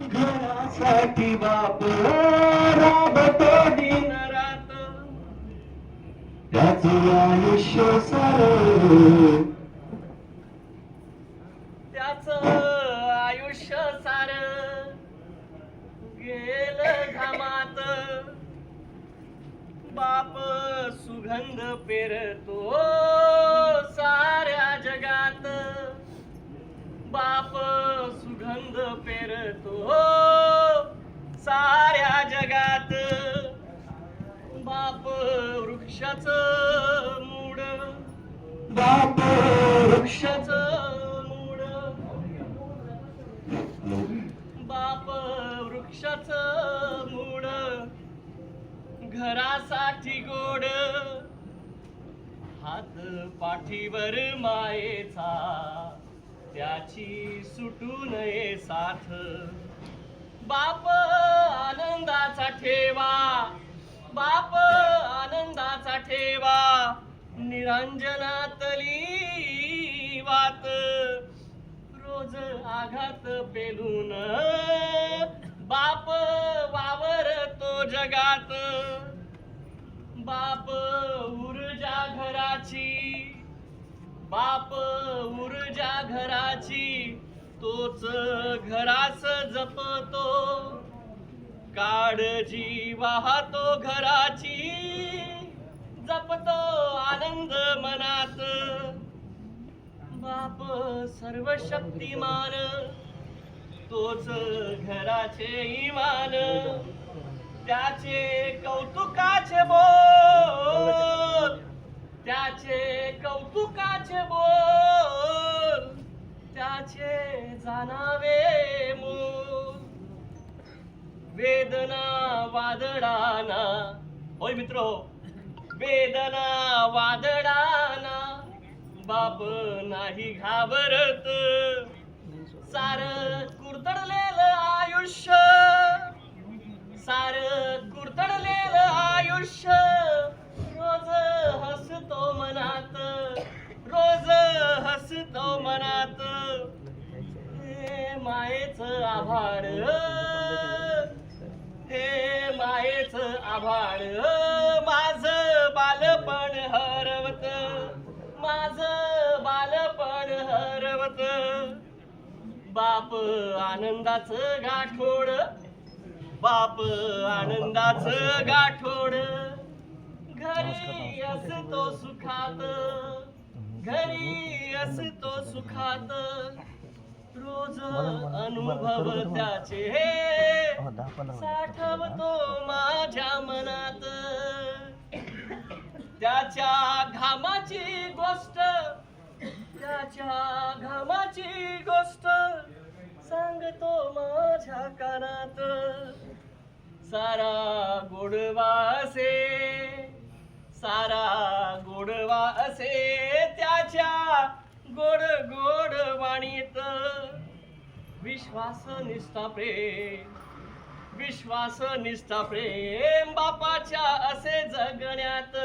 घरासाठी बाप राबतो दिन रात त्याच आयुष्य सर. त्याच आयुष्य सार. गेल घामात. बाप सुगंध पेरतो. वृक्षाच मूड बाप. वृक्षाच मूड बाप वृक्षाच मूड घरासाठी गोड. हात पाठीवर मायेचा. त्याची सुटू नये साथ. बाप निरंजनातली वात रोज आघात पेलून बाप वावरतो जगात. बाप ऊर्जा घराची बाप ऊर्जा घराची तोच घरास जपतो. काळजी वाहतो घराची जपतो आनंद मनात बाप सर्व शक्तिमान तोच घराचे इमान त्याचे कौतुकाचे बोल त्याचे कौतुकाचे बोल त्याचे जाणावे मूल. वेदना वादळाना होय मित्र हो, वेदना वा नाही घाबरत. सार कुरतडलेलं आयुष्य. सार कुरतडलेलं आयुष्य. रोज हसतो मनात. रोज हसतो मनात. हे मायेच आभाळ. हे मायेच आभाळ. हरवत बाप आनंदाच गाठोड. बाप आनंदाच गाठोड. घरी असतो सुखात. घरी असतो सुखात. रोज अनुभव त्याचे साठवतो माझ्या मनात. त्याच्या घामाची गोष्ट त्याच्या घामाची गोष्ट सांगतो माझ्या कानात. सारा गोडवा असे सारा गोडवा असे त्याच्या गोड गोड वाणीत. विश्वास निष्ठा प्रेम विश्वास निष्ठा प्रेम बापाच्या असे जगण्यात.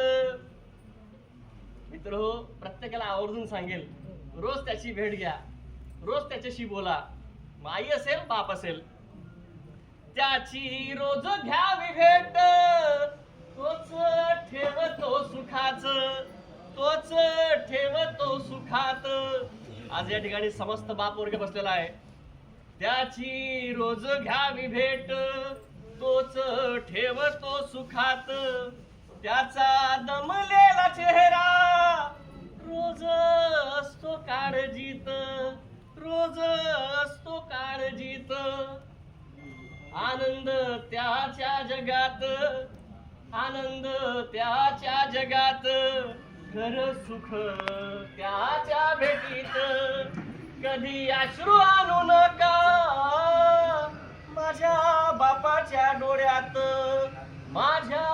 मित्र हो प्रत्येकाला आवर्जून सांगेल रोज त्याची भेट घ्या. रोज त्याच्याशी बोला. माई असेल बाप असेल. त्याची रोज घ्यावी भेट. तोच ठेवतो सुखाच. तोच ठेवतो सुखात. आज या ठिकाणी समस्त बाप वर्ग बसलेला आहे. त्याची रोज घ्यावी भेट. तोच ठेवतो सुखात. त्याचा दमलेला चेहरा. आनंद त्याच्या जगात. आनंद त्याच्या जगात. घर सुख त्याच्या भेटीत. कधी अश्रू आणू नका. माझ्या बापाच्या डोळ्यात माझ्या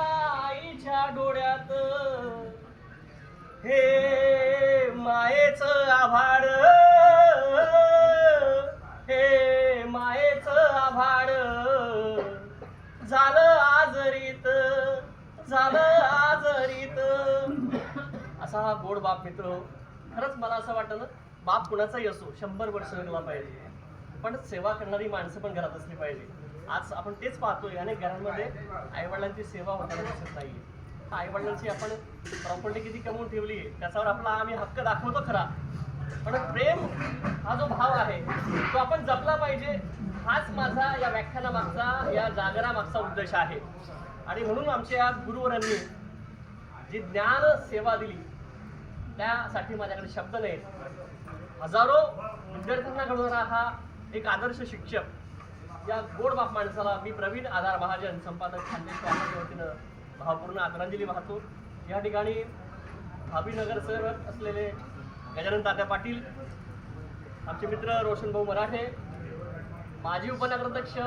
आईच्या डोळ्यात. हे मायेच आभाड असा हा गोड बाप मित्र खरंच मला असं वाटलं बाप कुणाचाही असो शंभर वर्ष जगला पाहिजे. पण सेवा करणारी माणसं पण घरात असली पाहिजे. आज आपण तेच पाहतोय अनेक घरांमध्ये आईवडिलांची सेवा होताना दिसत नाहीये. आईवडिलांची आपण प्रॉपर्टी किती कमवून ठेवली आहे त्याच्यावर आपला आम्ही हक्क दाखवतो खरा. पण प्रेम हा जो भाव आहे तो आपण जपला पाहिजे हाच माझा या व्याख्यानामागचा या जागरामागचा उद्देश आहे. आणि म्हणून आमच्या गुरुवरांनी जी ज्ञान सेवा दिली त्यासाठी माझ्याकडे शब्द नाहीत हजारो विद्यार्थ्यांना घडवणारा हा एक आदर्श शिक्षक या गोड बाप माणसाला मी प्रवीण आधार महाजन संपादक खानदेश वाहिनीच्या वतीनं भावपूर्ण आदरांजली वाहतो. या ठिकाणी भाभीनगर सर असलेले गजानन तात्या पाटील आमचे मित्र रोशन भाऊ मराठे माजी उपनगराध्यक्ष